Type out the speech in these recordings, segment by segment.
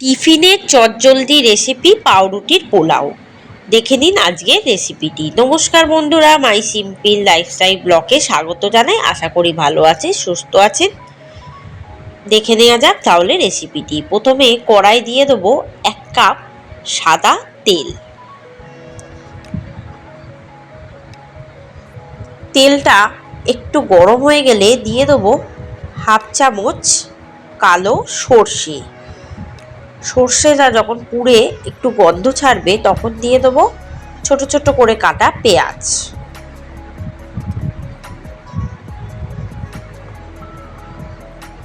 টিফিনের চটজলদি রেসিপি পাউরুটির পোলাও। দেখে নিন আজকের রেসিপিটি নমস্কার বন্ধুরা, মাই সিম্পল লাইফস্টাইল ব্লকে স্বাগত জানাই। আশা করি ভালো আছে সুস্থ আছেন। দেখে নেওয়া যাক তাহলে রেসিপিটি প্রথমে কড়াই দিয়ে দেবো এক কাপ সাদা তেল। তেলটা একটু গরম হয়ে গেলে দিয়ে দেবো হাফ চামচ কালো সর্ষে। সর্ষেটা যখন পুড়ে একটু গন্ধ ছাড়বে, তখন দিয়ে দেবো ছোট ছোট করে কাটা পেঁয়াজ।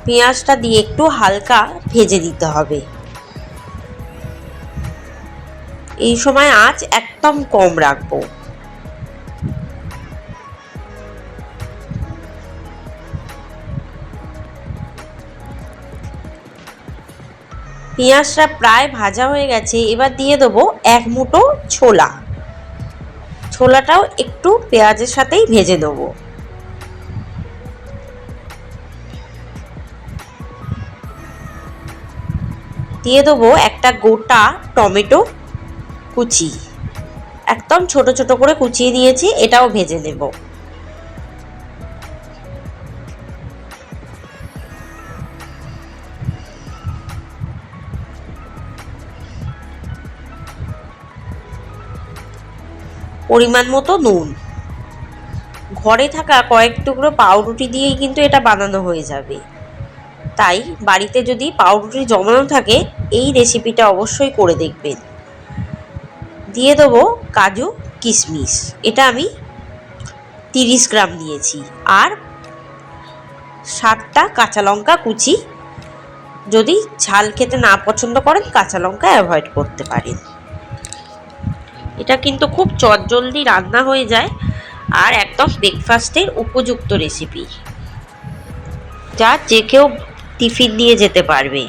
পেঁয়াজটা দিয়ে একটু হালকা ভেজে দিতে হবে। এই সময় আঁচ একদম কম রাখব। পেঁয়াজটা প্রায় ভাজা হয়ে গেছে, এবার দিয়ে দেবো এক মুঠো ছোলা। ছোলাটাও একটু পেঁয়াজের সাথেই ভেজে নেব দিয়ে দেবো একটা গোটা টমেটো কুচি। একদম ছোট ছোট করে কুচিয়ে দিয়েছি, এটাও ভেজে নেব। পরিমাণ মতো নুন। ঘরে থাকা কয়েক টুকরো পাউরুটি দিয়েই কিন্তু এটা বানানো হয়ে যাবে। তাই বাড়িতে যদি পাউরুটি জমানো থাকে, এই রেসিপিটা অবশ্যই করে দেখবেন। দিয়ে দেবো কাজু কিশমিশ। এটা আমি তিরিশ গ্রাম নিয়েছি। আর সাতটা কাঁচা লঙ্কা কুচি। যদি ঝাল খেতে না পছন্দ করেন, কাঁচা লঙ্কা অ্যাভয়েড করতে পারেন। এটা কিন্তু খুব চটজলদি রান্না হয়ে যায় আর একদম ব্রেকফাস্টের উপযুক্ত রেসিপি যা যে কেউ টিফিন নিয়ে যেতে পারবে।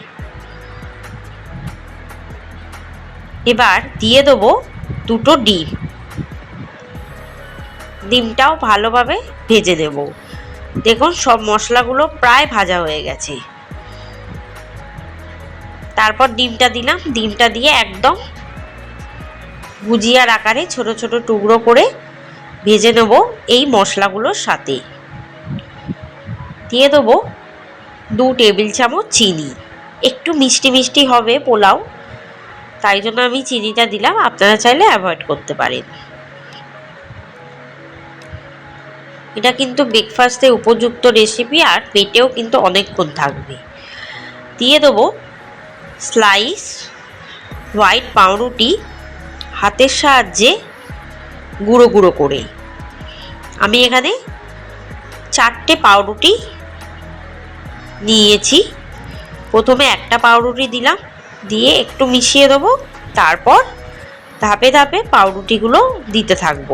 এবার দিয়ে দেবো দুটো ডিম। ডিমটাও ভালোভাবে ভেজে দেব দেখুন, সব মশলাগুলো প্রায় ভাজা হয়ে গেছে। তারপর ডিমটা দিলাম। ডিমটা দিয়ে একদম ভুজিয়ার আকারে ছোট ছোট টুকরো করে ভেজে নেব এই মশলাগুলোর সাথে। দিয়ে দেবো দু টেবিল চামচ চিনি। একটু মিষ্টি মিষ্টি হবে পোলাও, তাই জন্য আমি চিনিটা দিলাম, আপনারা চাইলে অ্যাভয়েড করতে পারেন। এটা কিন্তু ব্রেকফাস্টে উপযুক্ত রেসিপি আর পেটেও কিন্তু অনেকক্ষণ থাকবে। দিয়ে দেবো স্লাইস হোয়াইট পাউরুটি হাতের সাহায্যে গুঁড়ো গুঁড়ো করে। আমি এখানে চারটে পাউরুটি নিয়েছি। প্রথমে একটা পাউরুটি দিলাম, দিয়ে একটু মিশিয়ে দেবো, তারপর ধাপে ধাপে পাউরুটিগুলো দিতে থাকব।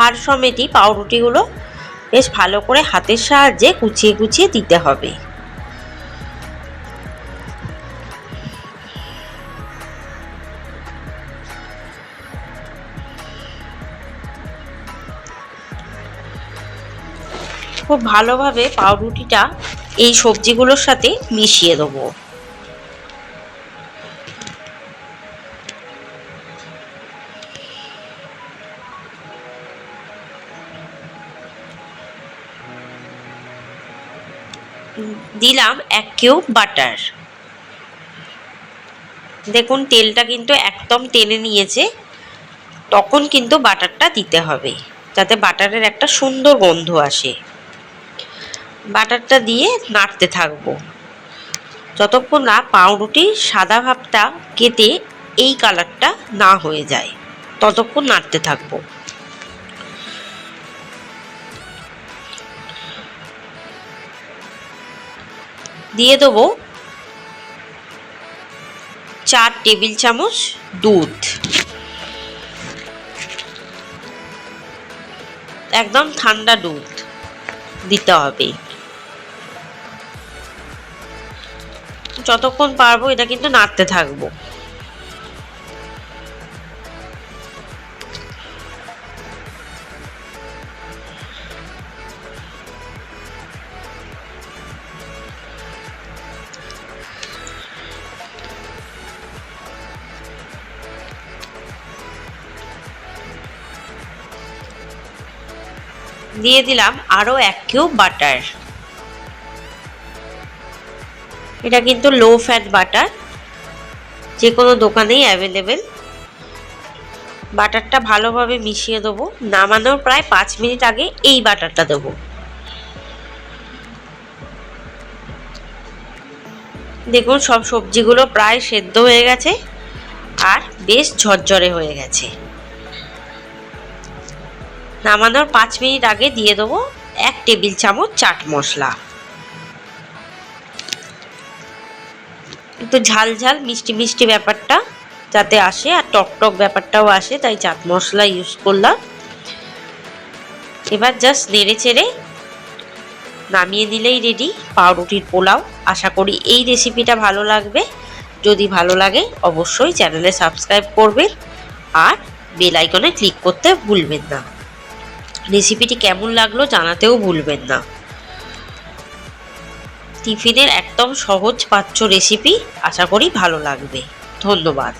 ধার সমেতই পাউরুটিগুলো বেশ ভালো করে হাতের সাহায্যে কুচিয়ে কুচিয়ে দিতে হবে। খুব ভালোভাবে পাউরুটিটা এই সবজিগুলোর সাথে মিশিয়ে দেবো। দিলাম এক কিউব বাটার। দেখুন, তেলটা কিন্তু একদম টেনে নিয়েছে। তখন কিন্তু বাটারটা দিতে হবে, যাতে বাটারের একটা সুন্দর গন্ধ আসে। বাটারটা দিয়ে নাড়তে থাকব। যতক্ষণ না পাউরুটির সাদা ভাবটা কেটে এই কালারটা না হয়ে যায়, ততক্ষণ নাড়তে থাকব। দিয়ে দেবো চার টেবিল চামচ দুধ। একদম ঠান্ডা দুধ দিতে হবে। যতক্ষণ পারব এটা কিন্তু নাড়তে থাকব। দিয়ে দিলাম আরও এক কিউব বাটার। এটা কিন্তু লো ফ্যাট বাটার যে কোনো দোকানেই অ্যাভেলেবেল বাটারটা ভালোভাবে মিশিয়ে দেবো। নামানোর প্রায় পাঁচ মিনিট আগে এই বাটারটা দেবো। দেখুন, সব সবজিগুলো প্রায় সেদ্ধ হয়ে গেছে আর বেশ ঝরঝরে হয়ে গেছে। নামানোর পাঁচ মিনিট আগে দিয়ে দেবো এক টেবিল চামচ চাট মশলা। একটু ঝাল ঝাল, মিষ্টি মিষ্টি ব্যাপারটা যাতে আসে আর টক টক ব্যাপারটাও আসে, তাই চাট মশলা ইউজ করলাম। এবার জাস্ট নেড়ে চেড়ে নামিয়ে দিলেই রেডি পাউরুটির পোলাও। আশা করি এই রেসিপিটা ভালো লাগবে। যদি ভালো লাগে অবশ্যই চ্যানেলে সাবস্ক্রাইব করবেন আর বেল আইকনে ক্লিক করতে ভুলবেন না। রেসিপিটি কেমন লাগল জানাতেও ভুলবেন না। টিফিনের একদম সহজ পাচ্য রেসিপি আশা করি ভালো লাগবে। ধন্যবাদ।